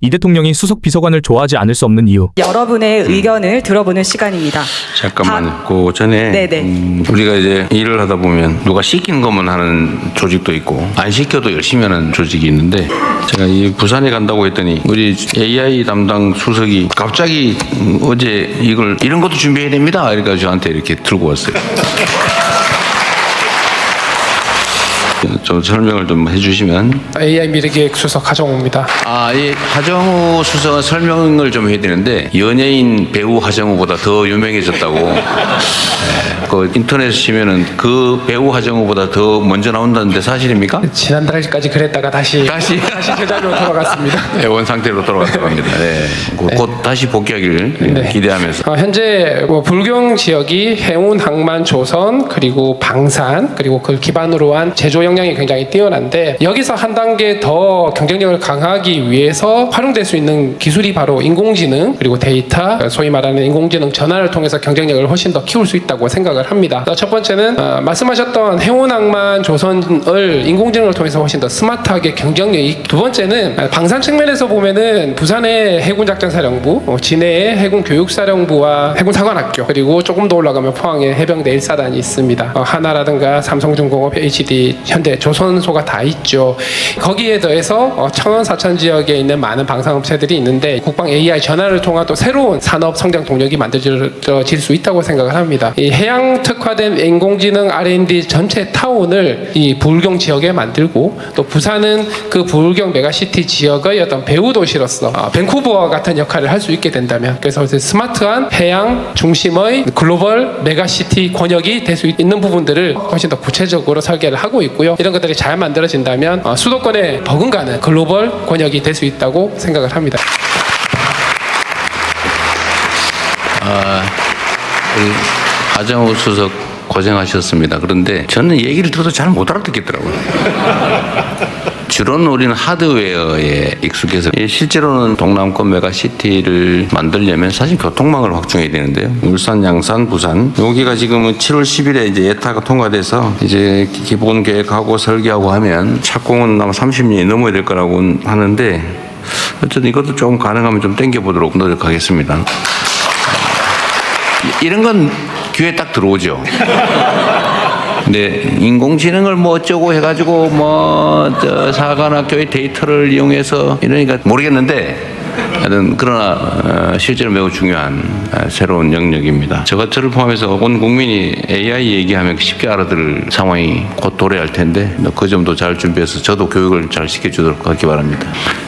이 대통령이 수석 비서관을 좋아하지 않을 수 없는 이유. 여러분의 의견을 들어보는 시간입니다. 잠깐만요. 그 전에 네네. 음, 우리가 이제 일을 하다 보면 누가 시킨 것만 하는 조직도 있고 안 시켜도 열심히 하는 조직이 있는데 제가 이 부산에 간다고 했더니 우리 AI 담당 수석이 갑자기 음, 어제 이걸 이런 것도 준비해야 됩니다. 이러니까 저한테 이렇게 들고 왔어요. 좀 설명을 좀 해주시면 AI 미래기획 수석 하정우입니다. 아, 이 하정우 수석은 설명을 좀 해야 되는데 연예인 배우 하정우보다 더 유명해졌다고. 네, 그 인터넷 치면은 그 배우 하정우보다 더 먼저 나온다는데 사실입니까? 지난달까지 그랬다가 다시 다시 다시 제자리로 돌아갔습니다. 네, 원 상태로 돌아왔다고 합니다. 네. 곧, 곧 다시 복귀하기를 네. 기대하면서. 어, 현재 뭐 불경 지역이 해운, 항만, 조선 그리고 방산 그리고 그걸 기반으로 한 제조 역량이 굉장히 뛰어난데 여기서 한 단계 더 경쟁력을 강화하기 위해서 활용될 수 있는 기술이 바로 인공지능 그리고 데이터 소위 말하는 인공지능 전환을 통해서 경쟁력을 훨씬 더 키울 수 있다고 생각을 합니다. 첫 번째는 어, 말씀하셨던 해운, 항만, 조선을 인공지능을 통해서 훨씬 더 스마트하게 경쟁력이 두 번째는 방산 측면에서 보면은 부산의 해군작전사령부, 어, 진해의 해군교육사령부와 해군사관학교 그리고 조금 더 올라가면 포항에 해병대 1사단이 있습니다. 어, 하나라든가 삼성중공업, HD, 현 대, 조선소가 다 있죠. 거기에 더해서 어, 청원 사천 지역에 있는 많은 방산업체들이 있는데 국방 AI 전환을 통한 또 새로운 산업 성장 동력이 만들어질 수 있다고 생각을 합니다. 이 해양 특화된 인공지능 R&D 전체 타운을 이 불경 지역에 만들고 또 부산은 그 불경 메가시티 지역의 어떤 배후 도시로서 어, 밴쿠버와 같은 역할을 할 수 있게 된다면 그래서 이제 스마트한 해양 중심의 글로벌 메가시티 권역이 될 수 있는 부분들을 훨씬 더 구체적으로 설계를 하고 있고요. 이런 것들이 잘 만들어진다면 어, 수도권에 버금가는 글로벌 권역이 될 수 있다고 생각을 합니다. 우리 하정우 수석 고생하셨습니다. 그런데 저는 얘기를 들어도 잘 못 알아듣겠더라고요. 주로는 우리는 하드웨어에 익숙해서 예, 실제로는 동남권 메가시티를 만들려면 사실 교통망을 확충해야 되는데요. 울산, 양산, 부산 여기가 지금은 7월 10일에 이제 예타가 통과돼서 이제 기- 기본 계획하고 설계하고 하면 착공은 아마 30년이 넘어야 될 거라고 하는데 어쨌든 이것도 좀 가능하면 좀 땡겨보도록 노력하겠습니다. 이- 이런 건 귀에 딱 들어오죠. 근데 인공지능을 뭐 어쩌고 해가지고 뭐저 사관학교의 데이터를 이용해서 이러니까 모르겠는데 하여튼 그러나 어, 실제로 매우 중요한 어, 새로운 영역입니다. 저가 저를 포함해서 온 국민이 AI 얘기하면 쉽게 알아들을 상황이 곧 도래할 텐데 그 점도 잘 준비해서 저도 교육을 잘 시켜주도록 하기 바랍니다.